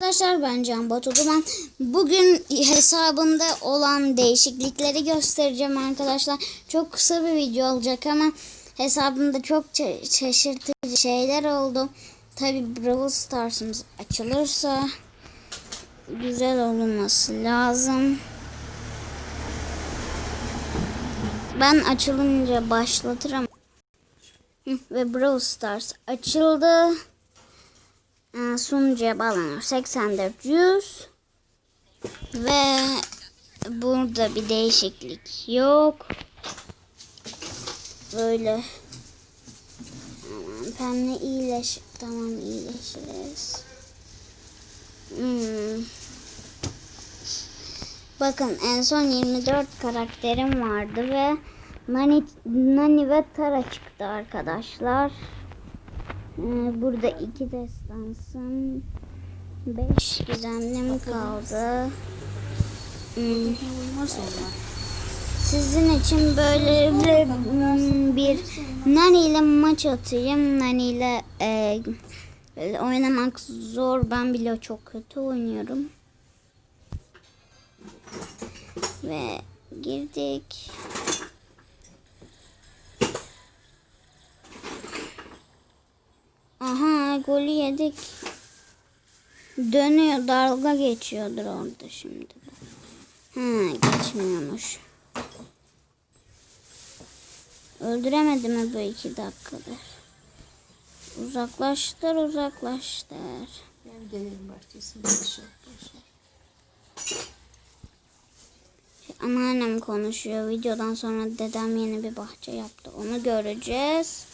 Arkadaşlar ben Can Batu Duman. Bugün hesabında olan değişiklikleri göstereceğim arkadaşlar. Çok kısa bir video olacak ama hesabımda çok şa- şaşırtıcı şeyler oldu. Tabi Brawl Stars'ımız açılırsa güzel olması lazım. Ben açılınca başlatırım. Ve Brawl Stars açıldı. Sunucuya bağlanıyor 8400 ve burada bir değişiklik yok. Böyle. Pembe iyileş tamam iyileşiriz. Hmm. bakın en son 24 karakterim vardı ve Nani, Nani ve Tara çıktı arkadaşlar Burada iki destansın. Beş gizemlim kaldı. Hmm. Sizin için böyle bir, hmm, bir Nani ile maç atayım. Nani ile e, oynamak zor. Ben bile çok kötü oynuyorum. Ve girdik. Golü yedik. Dönüyor dalga geçiyordur orada şimdi. Ha geçmiyormuş. Öldüremedi mi bu iki dakikadır? Uzaklaştır uzaklaştır. Gel gelelim bahçesine. Boşver. Anneannem konuşuyor. Videodan sonra dedem yeni bir bahçe yaptı. Onu göreceğiz.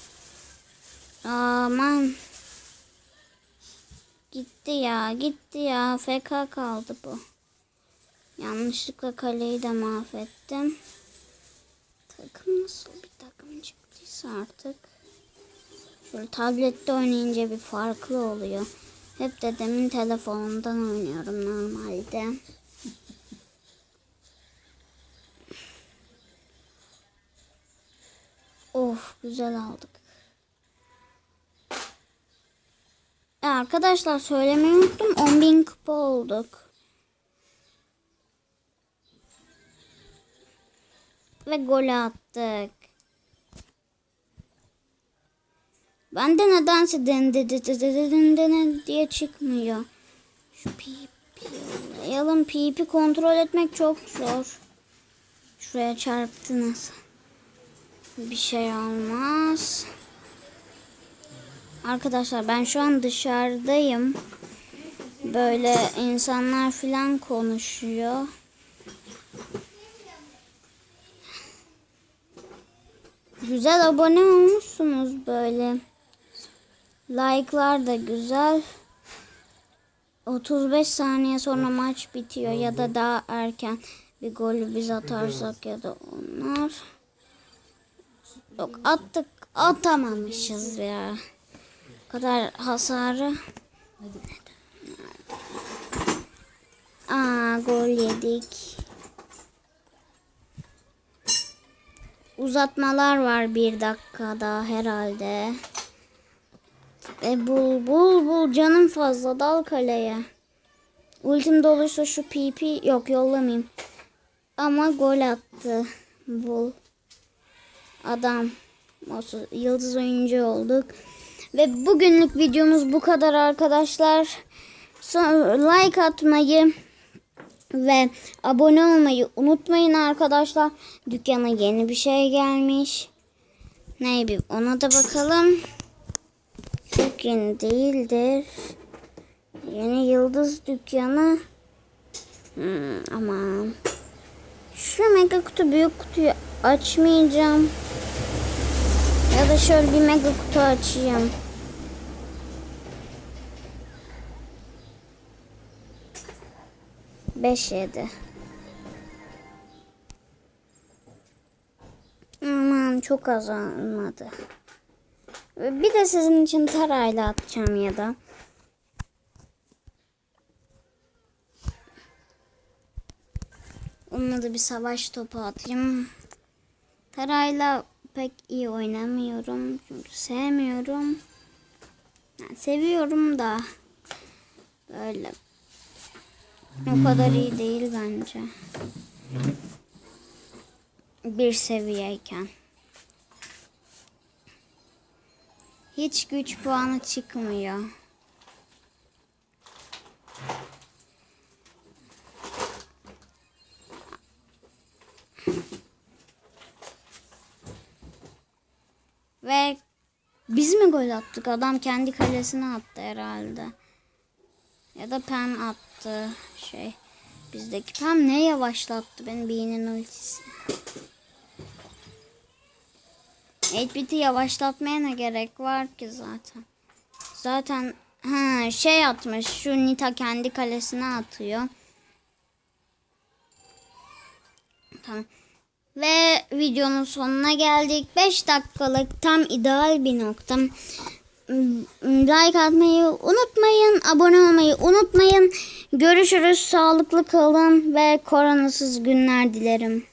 Aman. Gitti ya, gitti ya. FK kaldı bu. Yanlışlıkla kaleyi de mahvettim. Takım nasıl bir takım çıktıysa artık. Şöyle tablette oynayınca bir farklı oluyor. Hep dedemin telefonundan oynuyorum normalde. Of güzel aldık. E, Arkadaşlar söylemeyi unuttum. 10.000 kupa olduk. Ve gol attık. Ben de nedense den de de de de de den den diye çıkmıyor. Şu pipi yollayalım. Pipi kontrol etmek çok zor. Şuraya çarptı nasıl? Bir şey olmaz. Arkadaşlar ben şu an dışarıdayım. Böyle insanlar filan konuşuyor. Güzel abone olmuşsunuz böyle. Like'lar da güzel. 35 saniye sonra maç bitiyor ya da daha erken bir golü biz atarsak ya da onlar. Yok attık atamamışız ya. Kadar hasarı. Aa gol yedik. Uzatmalar var bir dakikada herhalde. E bul bul bul canım fazla dal kaleye. Ultim dolursa şu PP yok yollamayayım. Ama gol attı. Bul. Adam. Yıldız oyuncu olduk. Ve bugünlük videomuz bu kadar arkadaşlar. Like atmayı ve abone olmayı unutmayın arkadaşlar. Dükkana yeni bir şey gelmiş. Ne ona da bakalım. Çok yeni değildir. Yeni yıldız dükkanı. Hmm, aman. Şu mega kutu büyük kutuyu açmayacağım. Da şöyle bir mega kutu açayım. Beş yedi. Aman çok az olmadı. Bir de sizin için tarayla atacağım ya da. Onunla da bir savaş topu atayım. Tarayla pek iyi oynamıyorum. Çünkü sevmiyorum. Yani seviyorum da böyle O kadar iyi değil bence. Bir seviyeyken. Hiç güç puanı çıkmıyor. Ve biz mi gol attık? Adam kendi kalesine attı herhalde. Ya da Pem attı şey. Bizdeki Pem ne yavaşlattı benim beynin ultisi. 8-bit'i yavaşlatmaya ne gerek var ki zaten. Zaten ha, şey atmış. Şu Nita kendi kalesine atıyor. Tamam. Ve videonun sonuna geldik. 5 dakikalık tam ideal bir nokta. Like atmayı unutmayın. Abone olmayı unutmayın. Görüşürüz. Sağlıklı kalın ve koronasız günler dilerim.